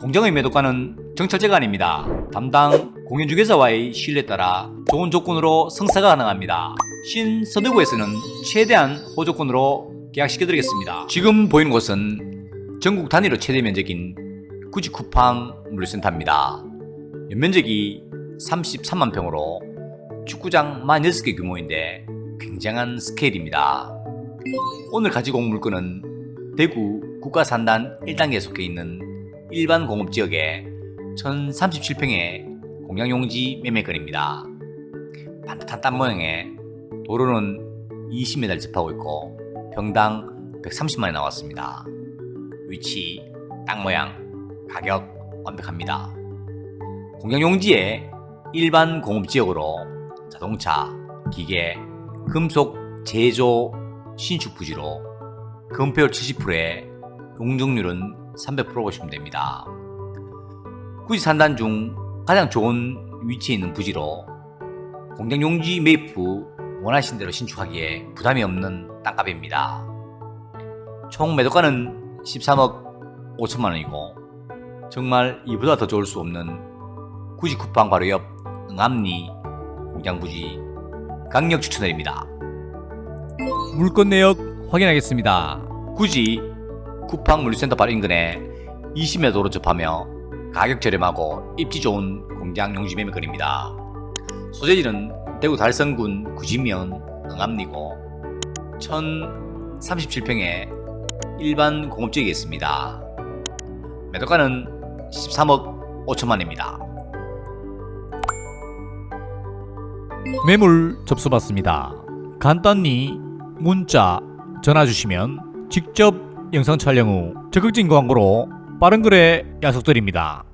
공정의 매도가는 정찰제가 아닙니다. 담당 공인중개사와의 신뢰에 따라 좋은 조건으로 성사가 가능합니다. 신서대구에서는 최대한 호조건으로 계약시켜드리겠습니다. 지금 보이는 곳은 전국 단위로 최대 면적인 구지 쿠팡 물류센터입니다. 연면적이 33만 평으로 축구장 46개 규모인데 굉장한 스케일입니다. 오늘 가지고 온 물건은 대구 국가산단 1단계에 속해 있는 일반 공업지역의 1037평의 공양용지 매매건입니다. 반듯한 땅 모양의 도로는 20m를 접하고 있고 평당 130만원 나왔습니다. 위치, 땅 모양, 가격 완벽합니다. 공양용지의 일반 공업지역으로 자동차, 기계, 금속 제조 신축 부지로 건폐율 70%에 용적률은 300% 보시면 됩니다. 굳이 산단 중 가장 좋은 위치에 있는 부지로 공장 용지 매입 후 원하신 대로 신축하기에 부담이 없는 땅값입니다. 총 매도가는 13억 5천만 원이고 정말 이보다 더 좋을 수 없는 굳이 쿠팡 바로 옆 응암리 공장 부지 강력 추천드립니다. 물건 내역 확인하겠습니다. 굳이 쿠팡 물류센터 바로 인근에 20m 도로 접하며 가격 저렴하고 입지 좋은 공장 용지 매매 거리입니다. 소재지는 대구 달성군 구지면 응암리고 1037평의 일반 공업지역에 있습니다. 매도가는 13억 5천만입니다. 매물 접수 받습니다. 간단히 문자, 전화 주시면 직접 영상 촬영 후 적극적인 광고로 빠른 거래 약속드립니다.